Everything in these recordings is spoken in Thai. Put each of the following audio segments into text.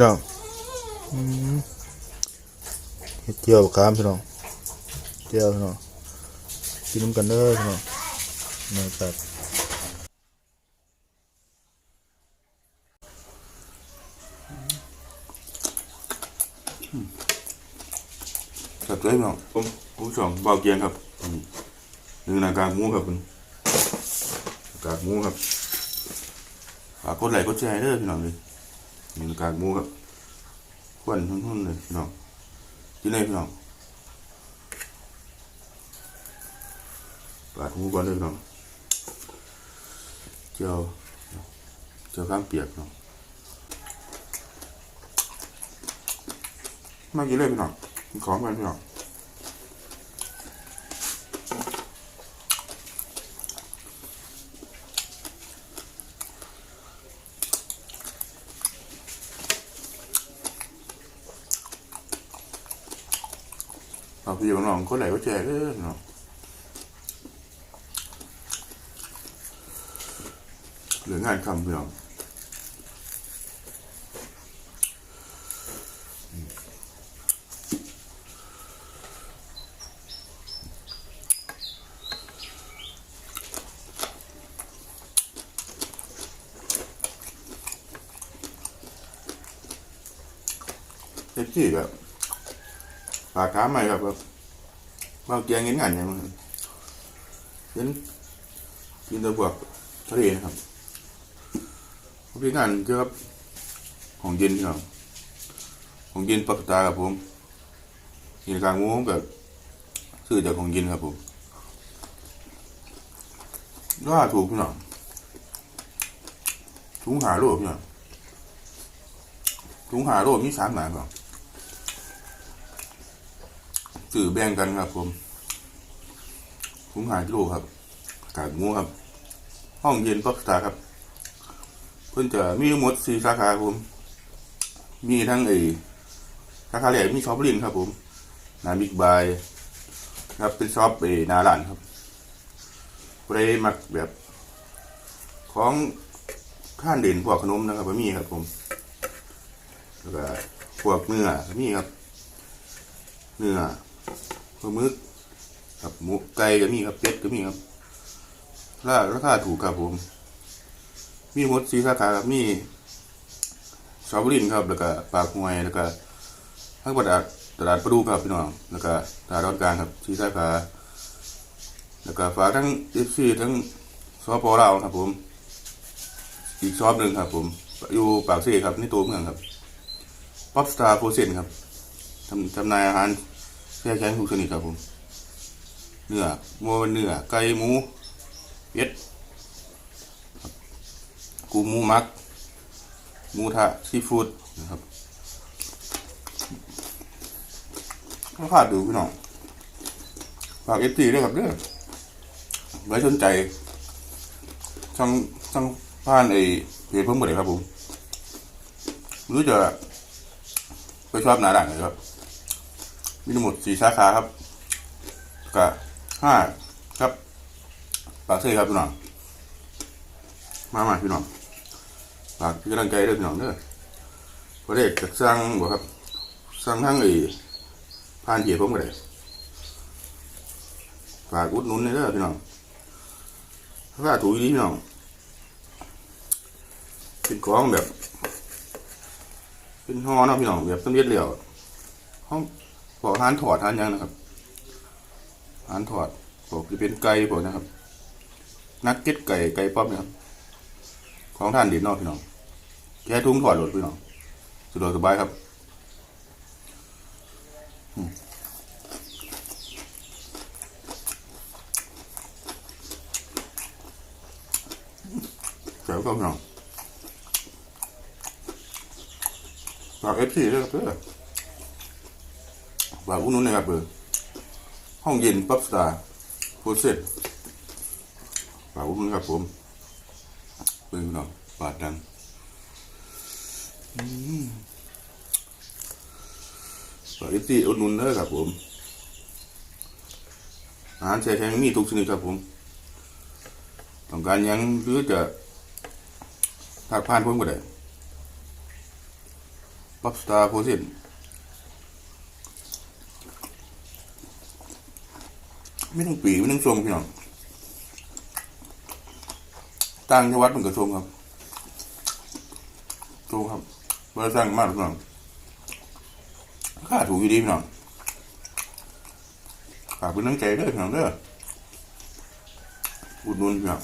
พี่น้องเจียวบักามพี่น้องเจียวพี่น้องกินน้ำกันเด้อพี่น้องนี่ครับครับเลยพี่น้องผมผู้ชมเบาเกียงครับหนึ่งนากากหมูครับคุณกากหมูครับฝากกดไลค์กดแชร์เด้อพี่น้องเลย หนึ่งกากหมูครับขวนทุ่นๆเลยพี่น้องกินเลยพี่น้องปาดหมูก่อนเลยพี่น้องเจียวเจียวข้ามเปียกเน้องมากินเลยพี่น้องกินของกันพี่น้อง เอาพี่น้องคนไหนก็แจ ปากค้าใหม่ครับแบบบาเกียงเงินงานยังมันเห็นกินตัวพวกทะเลนะครับพี่งานเกี่ยวกับของเย็นครับของเย็นปักตาครับผมกินกลางหมูแบบซื้อจากของเย็นครับผมราคาถูกพี่น้องถุงหาโลพี่น้องถุงหาโลมีสามหนาครับ ซื้อแบ่งกันครับผมถุงหากิโลครับกากหมูครับ ห้องเย็นปักสตาร์ครับ เพิ่อนจะมีหมดสี่สาขาครับผม มีทั้งไอ้สาขาแรกมีช็อปลินครับ ผมนาบิ๊กบายครับเป็นช็อปไอ้นาร้านครับผู้ใดมักแบบ ของข้านเด่นพวกขนมนะครับมีครับ ผมแล้วก็พวกเนื้อมีครับ เนื้อ ปลาหมึกกับหมูไก่ก็มีครับเป็ดก็มีครับราราคาถูกครับผม มีหมดสีสาขาครับมีชาวบุรีครับ แล้วก็ปากหวยแล้วก็ทั้งตลาดตลาดประดูครับพี่น้องแล้วก็ตลาดรอดกลางครับสีสาขาแล้วก็ฝากทั้งเอฟซีทั้งสปลาครับผม อีกชอบหนึ่งครับ ผมอยู่ปากเซ่ครับในตัวเมืองครับป๊อปสตาร์โฟเซนครับทำทำนายอาหาร แค่ใช้ทุกชนิดครับผม เนื้อหมูเนื้อไก่หมูเป็ดกูหมูมักหมูทะซีฟู้ดนะครับก็ขาดดูพี่น้องฝากเอฟซีด้วยครับเด้อไว้สนใจช่างช่างผ่านไอ้เพจเพิ่มหมดเลยครับผมรู้จะไปชอบหนาด่างเลยครับ มีทั้งหมดสี่สาขาครับกับห้าครับปากเซ่ครับพี่น้องมามาพี่น้องฝากพี่กำลังใจด้วยพี่น้องเด้อพอได้จะสร้างบ่ครับสร้างทั้งไอ้ผ่านเหตุผมก็ได้ฝากอุดหนุนเลยเด้อพี่น้องถ้าถูกดีพี่น้องเป็นของแบบ เป็นห่อเนาะพี่น้องแบบต้มเย็ดเหลียวห้อง พวกอาหารถอดอาหารหยังนะครับอาหารถอดพวกจะเป็นไก่พวกนะครับ นักเก็ตไก่ไก่ป๊อปนะครับ ของท่านดีเนอกพี่น้องแค่ทุ่งถอดรถพี่น้องสะดวกสบายครับอืมแจ๋วก็พี่น้องฝากเอฟซีด้วยครับเด้อ ฝากอุดหนุนนะครับเบอร์ห้องเย็นป๊อปสตาร์โพสเซ็ตฝากอุดหนุนครับผมเบิ่งพี่น้องบาทดังอืมฝากอฟซีอุดหนุนเด้อครับผมอาหารแช่แข็งมีทุกชนิดครับผม ต้องการยังหรือจะทักผ่านผมก็ได้ป๊อปสตาร์โพสิน ไม่ต้องปีไม่ต้องชมพี่น้องตั้งที่วัดมันก็ชมครับชมครับบริษัทมากพี่น้องค่าถูกอยู่ดีพี่น้องฝากเป็นน้ำใจด้อพี่น้องเด้ออุดหนุนพี่น้อง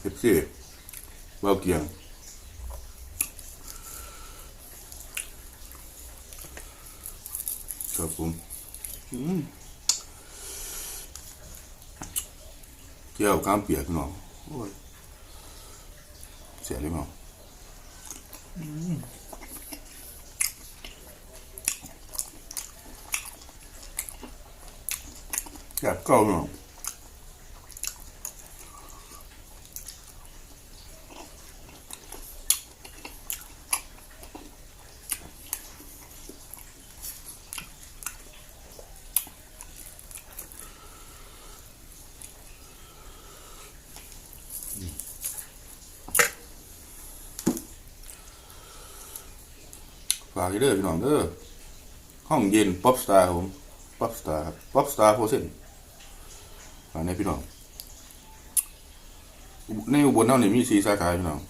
เอฟซีเบาเกียงครับผมอืม เกี่ยวกามเปียกพี่น้องโอ้ยเสียเลยพี่น้องอืมแบบเก่าพี่น้อง ฝากเด้อพี่น้องเด้อห้องเย็นป๊อปสตาร์ผมป๊อปสตาร์ครับป๊อปสตาร์โพสเซนฝากในพี่น้องในอุบลเท่านี้มีสีสาขาพี่น้อง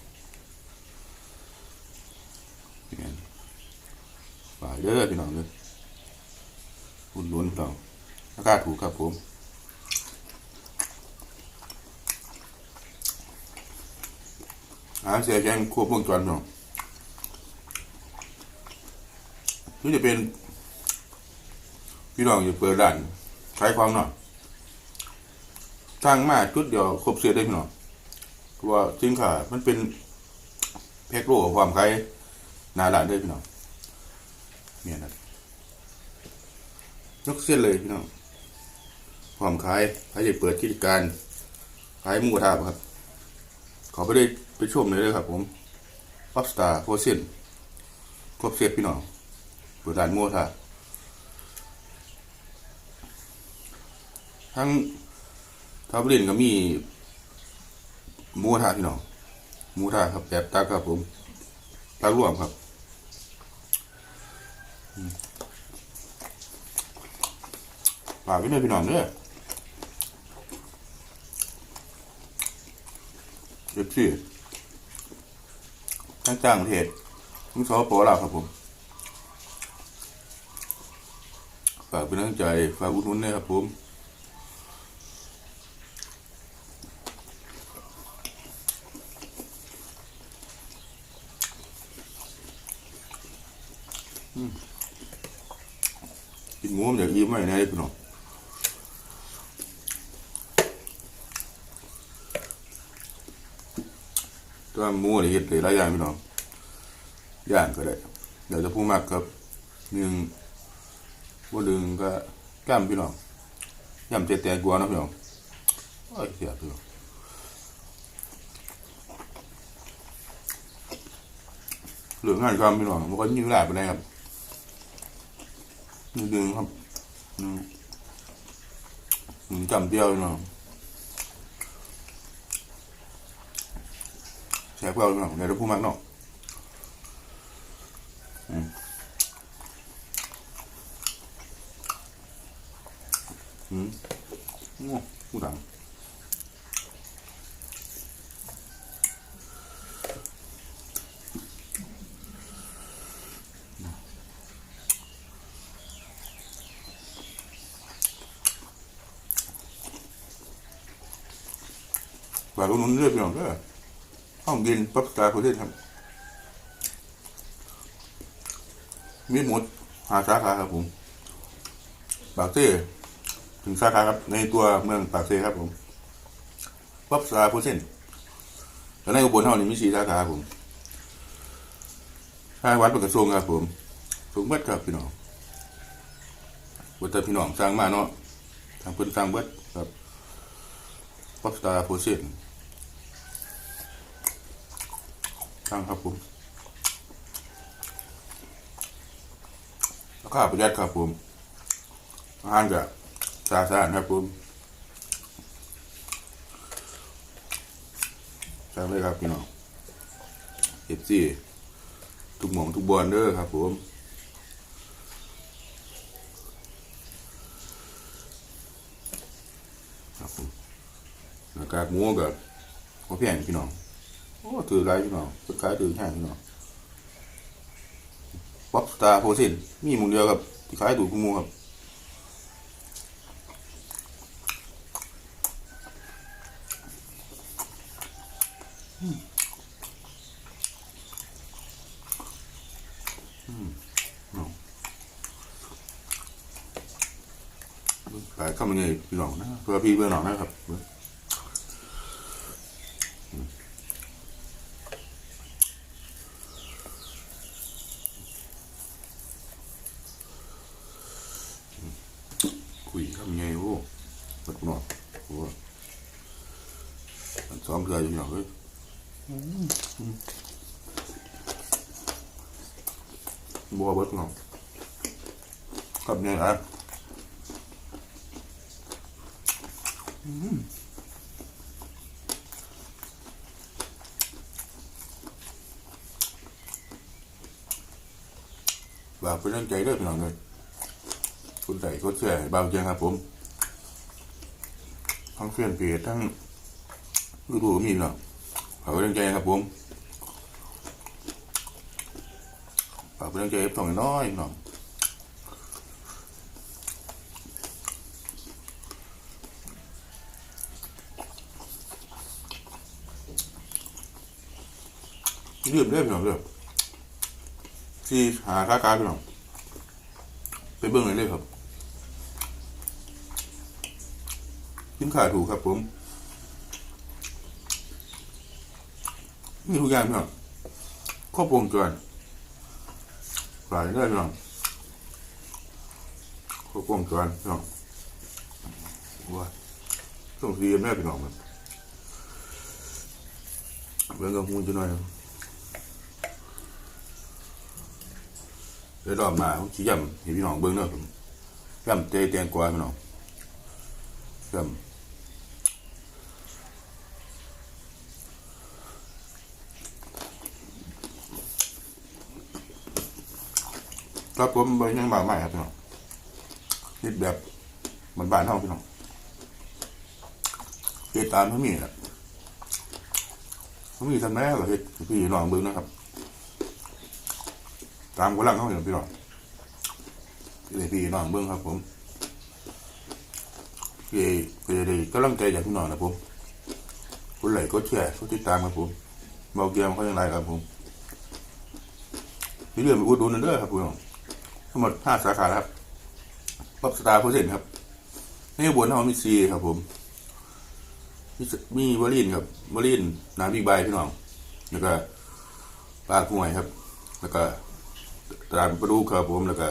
ฝากเด้อพี่น้องเด้ออุ่นล้วนพี่น้องราคาถูกครับผมอา หาเสียแกงควบวงจรพี่น้องนี่จะเป็น พี่น้องอยู่เปิดร้านขายของเนาะทางมาจุดเดียวครบเสียได้พี่น้องเพราะว่าสินค้ามันเป็นแพ็คโลความขายหนาร้านได้พี่น้องเนี่ยนะยกเส้นเลยพี่น้องความขายใครจะเปิดกิจการขายมูกระทะครับ ขอไปได้ไปชมเลยเลยครับผมป๊อปสตาร์โพเซนครบเสียพี่น้องเปิดร้านมูกระทะทั้งทับเล่นก็มีมูกระทะพี่น้องมูกระทะครับแบบตักครับผมตักรวมครับอืมฝากไว้ด้วยพี่น้องเด้อ เด็ดที่ทั้งจ้างประเทศทั้งสปปลาวครับผมฝากเป็นกำลังใจฝากอุดหนุนนะครับผมอืมกินหมูมันอยากอิ่มไหมนี่ยพี่น้อง ตัวหมูนี่เห็ดหลายอย่างพี่น้องย่างก็ได้เดี๋ยวจะพูดมากครับหนึ่งว่าดึงก็กล้ามพี่น้องย่ำเจ็ดแตงกลัวนะพี่น้องโอ้ยเสียพี่น้องเหลืองานความพี่น้องมันก็ยืดหลายไปไหนครับนี่ดึงครับอืมอืมจำเดียวพี่น้อง แซ่บเปล่าพี่น้องเดี๋ยวเราพูดมากเนาะอืมโอ้ผู้ดังฝากอุดหนุนเรื่อยไปหน่อยเด้อ ห้องเย็นปั๊บสาร์ประเทศครับ มีหมดหาสาขาครับผม ปากเต้ถึงสาขาครับ ในตัวเมืองปากเซครับผมป๊อปสาร์โพเซนแล้วในอุบลเท่านี้มีสี่สาขาครับผมทางวัดเป็นกระทรวงครับผมสูงเบิดครับพี่น้องวัดแต่พี่น้องสร้างมาเนาะทางเพิ่นสร้างเบิดครับป๊อปสาร์โพเซน สร้างครับผมราคาประหยัดครับผมอาหารกับสะอาดครับผมสั่งเลยครับพี่น้องเอฟซีทุกหม่องทุกบอลเด้อครับผมครับผมหน้ากากหมูกับหัวแผ่นพี่น้อง โอ้ถือไรพี่น้องสุดท้ายถือแห้งพี่น้องป๊อปสตาร์โพสินมีหมุงเดียวกับที่ขายถูกกุมูครับขายข้าวมันไงพี่น้องนะเพื่อพี่เพื่อน้องนะครับคุยข้าวมันไงโอ้ปัดหนอกโอ้ อันซ้อมเรืออยู่พี่น้องเลยบัวเบิดพี่น้องครับเนี่ยอะฝากเป็นกำลังใจด้วยพี่น้องเลยคุณใส่ก็เชื่อเบาเจียงครับผม ทั้งเพื่อนเพจทั้ง ยูทูบมีเนาะฝากเป็นกำลังใจครับผมฝากเป็นกำลังใจให้ต้องน้อยๆน้องเรื่องเรื่องพี่น้องเรื่องที่หาค่าการพี่น้องไปเบิ่งเลยเลยครับสินค้าถูกครับผม มีทุกอย่างพี่น้องครอบวงจรหลายได้พี่น้องครอบวงจรพี่น้องว้าต้องเรียนแม่พี่น้องครับเบิ่งกับหูจะหน่อยครับเดี๋ยวรอบมาผมชี้ย้ำให้พี่น้องเบิ่งเนาะผมย้ำเตะแตงกวาพี่น้องย้ำ ครับผมบริยังบางใหม่ครับพี่น้องนิดแบบบ้านๆเท่าพี่น้องเหตุตามเขามีครับเขามีทำแม่หรอเหตุพี่น้องเบิ่งนะครับ ตามกำลังเขาเห็นพี่น้องพี่พี่น้องเบิ้งครับ ผมพี่พี่ได้กำลังใจจากพี่น้องนะผมคนไหลก็แชร์ก็ติดตามครับผมเบาเกียมเขาอย่างไรครับผมพี่เรื่องไปอุดหนุนเด้อครับพี่น้อง ทั้งหมดห้าสาขาครับป๊อปสตาร์โพสเซนครับในบนเขามีซีครับ ผมมีมีวอลลินครับวอลลินน้ำบิ๊กไบค์พี่น้อง แล้วก็ปลากุ้งไครับ แล้วก็ตลาดประดูครับผมแล้วก็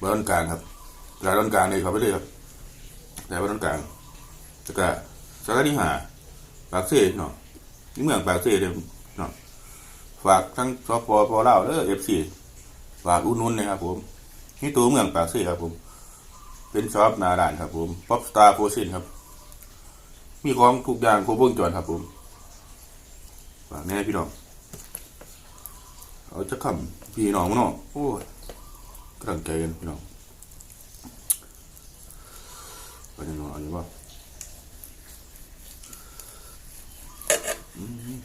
บ้านกลางครับตลาดบ้านกลางเลยครับไปเลยครับตลาดบ้านกลางแล้วก็สาขาที่หาปากเซ่เนาะนี่เมืองปากเซ่เลยเนาะฝากทั้งสปปลาวเด้อเอฟซี ฝากอุดหนุนนะครับผมนี่ตัวเมืองปากเซ่ครับผม เป็นช็อปนาด่านครับผมป๊อปสตาร์โฟซินครับ มีของทุกอย่างครบวงจรครับผมฝากแน่พี่น้องเอาจะขำพี่น้องมั้งเนาะโอ้ยกำลังใจกันพี่น้องไปยังไงอันนี้ว่าอืม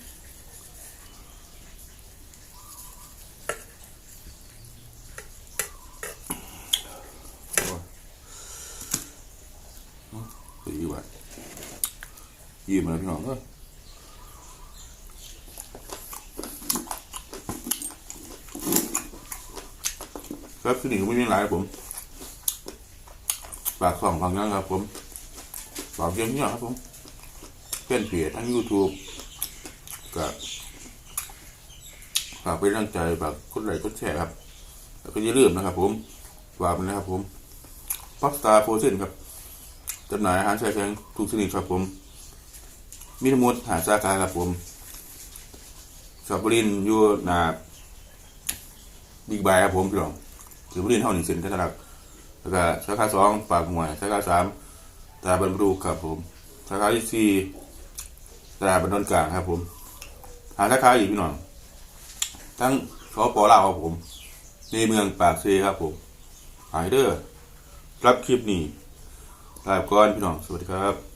โอ้ยเอาดีว่ะ ยิ้มเลยพี่น้องเอ้ยครับที่หนึ่งก็ไม่มีหลายผมฝากสองฟังนั้นครับ ผมฝากเยอะเนี่ยครับผมเป็นเพจทั้ง YouTube กับฝากเป็นกำลังใจฝากกดไลค์กดแชร์ครับ แล้วก็อย่าลืมนะครับผมฝากนะครับผมป๊อปสตาร์โฟเซนครับจำหน่ายอาหารแชายแข็งทุกชนิดครับผม มีทั้งหมดหาสาขาครับผมชอบรินทร์อยู่หนาบิ๊กไบครับผมพี่น้องถือผู้เรียนเท่าหนึ่งเซนกันนะครับแล้วก็สาขาสองปากหวยสาขาสามตราบันบรูครับผมสาขาที่สี่ตราบันดนกลางครับ ผม หาสาขาอีกพี่น้องทั้งสปลาวครับผม ในเมืองปากเซครับผมหายเด้อรับคลิปนี้ลาไปก่อนพี่น้องสวัสดีครับ